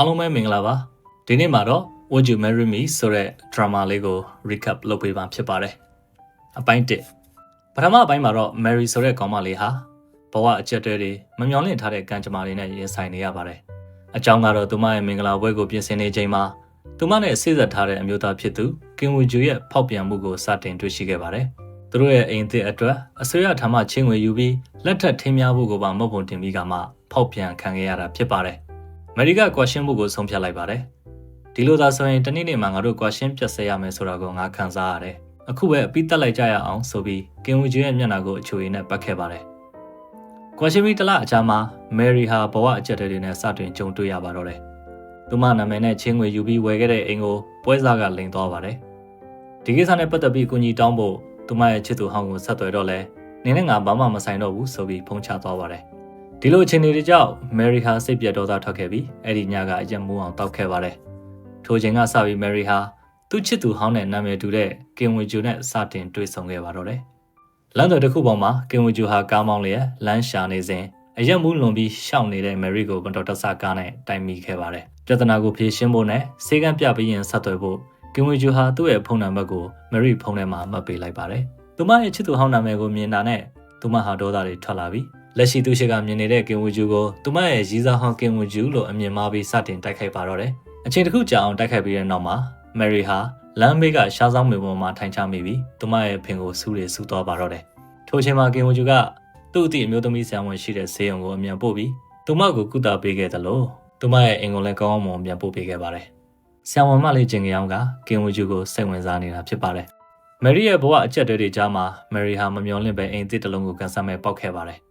အားလုံးပဲမင်္ဂလာပါဒီနေ့မှာတော့ Would You Marry Me ဆိုတဲ့ drama လေးကို recap လုပ်ပေးပါဖြစ်ပါတယ်အပိုင်း1ပထမအပိုင်းမှာတော့ Mary ဆိုတဲ့ကောင်မလေးဟာဘဝအကျက်တဲတွေမမျော်လင့်ထားတဲ့ကံကြမ္မာတွေနဲ့ရင်ဆိုင်နေရပါတယ်အကြောင်းကတော့သူမရဲ့မင်္ဂလာပွဲကိုပြင်ဆင်နေချိန်မှာသူမနဲ့ဆိတ်ဆက်ထားတဲ့အမျိုးသားဖြစ်သူကင်ဝီဂျူရဲ့ဖောက်ပြန်မှုကိုစတင်တွေ့ရှိခဲ့ပါတယ်သူတို့ရဲ့အိမ်သစ်အတွက်အစိုးရဌာနချင်းငွေယူပြီးလက်ထပ်ထင်းများဖို့ကိုပါမဟုတ်ပုံတင်ပြီးကမှဖောက်ပြန်ခံခဲ့ရတာဖြစ်ပါတယ်။အ မေရိကကွာရှင်းမှုကိုဆုံးဖြတ်လိုက်ပါတယ်။ဒီလိုသာဆိုရင်တနေ့နေ့မှာငါတို့ကွာရှင်းပြတ်ဆက်ရမယ်ဆိုတာကိုငါခံစားရတယ်။အခုပဲအပြီးတက်လိုက်ကြရအောင်ဆိုပြီးကင်ဝီဂျူရဲ့မျက်နှာကိုအချွေနဲ့ပတ်ခဲ့ပါတယ်။ကွာရှင်းပြီးတလအကြာမှာမယ်ရီဟာဘဝအကျက်တွေနဲ့စတင်ကြုံတွေ့ရပါတော့တယ်။သူမနာမည်နဲ့ချင်းငွေယူပြီးဝယ်ခဲ့တဲ့အိမ်ကိုပွဲစားကလိန်သွားပါတယ်။ဒီကိစ္စနဲ့ပတ်သက်ပြီးအကူအညီတောင်းဖို့သူမရဲ့ချစ်သူဟောင်းကိုဆက်သွယ်တော့လဲနင်းနဲ့ငါဘာမှမဆိုင်တော့ဘူးဆိုပြီးဖုန်းချသွားပါတယ်။ ဒီလိုအခြေအနေတွေကြောင့်မယ်ရီဟာစိတ်ပြတ်ဒေါသထွက်ခဲ့ပြီးအဲ့ဒီညကအရက်မူအောင်တောက်ခဲ့ပါတယ်။ထိုချိန်ကစပြီးမယ်ရီဟာသူ့ချစ်သူဟောင်းနဲ့နာမည်တူတဲ့ကင်ဝီဂျူနဲ့စတင်တွေ့ဆုံခဲ့ပါတော့တယ်။လမ်းတော်တစ်ခုပေါ်မှာကင်ဝီဂျူဟာကားမောင်းလျက်လမ်းရှာနေစဉ်အရက်မူးလွန်ပြီးရှောင်နေတဲ့မယ်ရီကိုမတော်တဆကားနဲ့တိုင်မိခဲ့ပါတယ်။ပြဿနာကိုဖြေရှင်းဖို့နဲ့စေကန်းပြပြီးရင်ဆက်သွယ်ဖို့ကင်ဝီဂျူဟာသူ့ရဲ့ဖုန်းနံပါတ်ကိုမယ်ရီဖုန်းထဲမှာမှတ်ပေးလိုက်ပါတယ်။သူမရဲ့ချစ်သူဟောင်းနာမည်ကိုမြင်တာနဲ့သူမဟာဒေါသတွေထွက်လာပြီး လက်ရှိသူရှိကမြင်နေတဲ့ကင်ဝူဂျူကိုသူမရဲ့ရီးစားဟောင်းကင်ဝူဂျူလို့အမည်မှားပြီးစတင်တိုက်ခိုက်ပါတော့တယ်။အချိန်တစ်ခုကြာအောင်တိုက်ခိုက်ပြီးတဲ့နောက်မှာမယ်ရီဟာလမ်းဘေးကရှားဆောင်မေပေါ်မှာထိုင်ချမိပြီးသူမရဲ့ဖင်ကိုဆူးတွေဆူသွားပါတော့တယ်။ထိုအချိန်မှာကင်ဝူဂျူကသူ့အသည့်အမျိုးသမီးဆံဝင်ရှိတဲ့ဈေးရုံကိုအမြန်ပို့ပြီးသူမကိုကုသပေးခဲ့တယ်လို့သူမရဲ့အင်ကိုလည်းကောင်းအောင်မွန်ပြန်ပို့ပေးခဲ့ပါတယ်။ဆံဝင်မလေးကျင်ကြောင်ကကင်ဝူဂျူကိုစိတ်ဝင်စားနေတာဖြစ်ပါတယ်။မယ်ရီရဲ့ဘဝအကျက်တွေကြားမှာမယ်ရီဟာမမျော်လင့်ပဲအိမ်သစ်တစ်လုံးကိုကန်ဆယ်မဲ့ပေါက်ခဲ့ပါတယ်။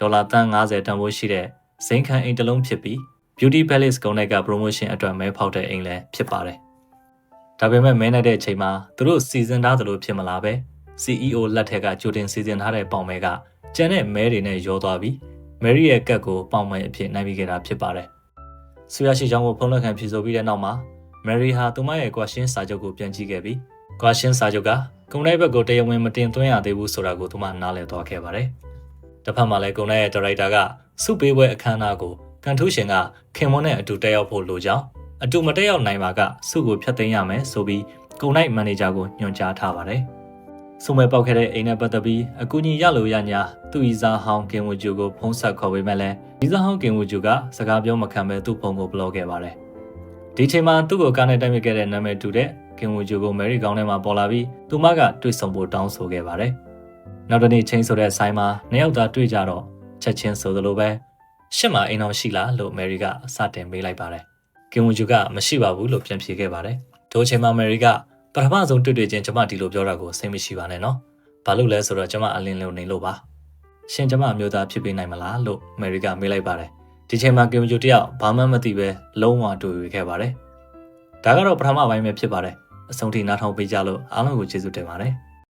ဒေါ်လာတန်90တန်ဖိုးရှိတဲ့ဇိမ်ခံအိမ်တစ်လုံးဖြစ်ပြီး Beauty Palace ကုန်းတိုက်က promotion အတွက်မဲဖောက်တဲ့အိမ်လည်းဖြစ်ပါတယ်။ဒါပေမဲ့မဲနေတဲ့အချိန်မှာသူတို့စီစဉ်ထားသလိုဖြစ်မလာပဲ CEO လက်ထက်ကကြိုတင်စီစဉ်ထားတဲ့ပေါင်မဲကကျန်တဲ့မဲတွေနဲ့ရောသွားပြီးမယ်ရီရဲ့ကက်ကိုပေါင်မဲအဖြစ်နိုင်ပြီးခဲ့တာဖြစ်ပါတယ်။ဆူရရှိချောင်းကိုဖုံးလက်ခံဖြေဆိုပြီးတဲ့နောက်မှာမယ်ရီဟာသူမရဲ့ကွာရှင်းစာချုပ်ကိုပြန်ကြည့်ခဲ့ပြီးကွာရှင်းစာချုပ်ကကုံတိုင်းဘက်ကိုတရားဝင်မတင်သွင်းရသေးဘူးဆိုတာကိုသူမနားလည်သွားခဲ့ပါတယ်။ တစ်ဖက်မှာလည်းကုံတိုင်းရဲ့ဒါရိုက်တာကစုပေးပွဲအခမ်းအနားကိုကန်ထူးရှင်ကခင်မွန်းနဲ့အတူတက်ရောက်ဖို့လိုကြောင်းအတူမတက်ရောက်နိုင်ပါကစုကိုဖျက်သိမ်းရမယ်ဆိုပြီးကုံတိုင်းမန်နေဂျာကိုညွှန်ကြားထားပါတယ်။စုံမဲ့ပေါက်ခဲ့တဲ့အိမ်နဲ့ပတ်သက်ပြီးအကူအညီရလို့ရညာသူ့ဤစားဟောင်းကင်ဝူဂျူကိုဖုံးဆက်ခေါ်ပေးမဲ့လဲဤစားဟောင်းကင်ဝူဂျူကစကားပြောမခံပဲသူ့ဖုန်းကိုဘလော့ခဲ့ပါတယ်။ဒီချိန်မှာသူ့ကိုကားနဲ့တိုက်မိခဲ့တဲ့နာမည်တူတဲ့ကင်ဝူဂျူကိုမယ်ရီကောင်းထဲမှာပေါ်လာပြီးသူမကတွေ့ဆုံဖို့တောင်းဆိုခဲ့ပါတယ်။ နောက်တနေ့ချင်းဆိုတဲ့ဆိုင်မှာနှစ်ယောက်သားတွေ့ကြတော့ချက်ချင်းဆိုသလိုပဲရှစ်မှာအိမ်အောင်ရှိလားလို့မယ်ရီကစတင်မေးလိုက်ပါတယ်။ကင်ဝူဂျူကမရှိပါဘူးလို့ပြန်ဖြေခဲ့ပါတယ်။ထိုအချိန်မှာမယ်ရီကပထမဆုံးတွေ့တွေ့ချင်းကျမဒီလိုပြောတာကိုစိတ်မရှိပါနဲ့နော်။ဘာလို့လဲဆိုတော့ကျမအလင်းလုံးနေလို့ပါ။ရှင်ကျမအမျိုးသားဖြစ်ပေးနိုင်မလားလို့မယ်ရီကမေးလိုက်ပါတယ်။ဒီချိန်မှာကင်ဝူဂျူတယောက်ဘာမှမသိပဲလုံးဝတွေ့ရခဲ့ပါတယ်။ဒါကတော့ပထမပိုင်းပဲဖြစ်ပါတယ်။အဆုံးထိနားထောင်ပေးကြလို့အားလုံးကိုကျေးဇူးတင်ပါတယ်။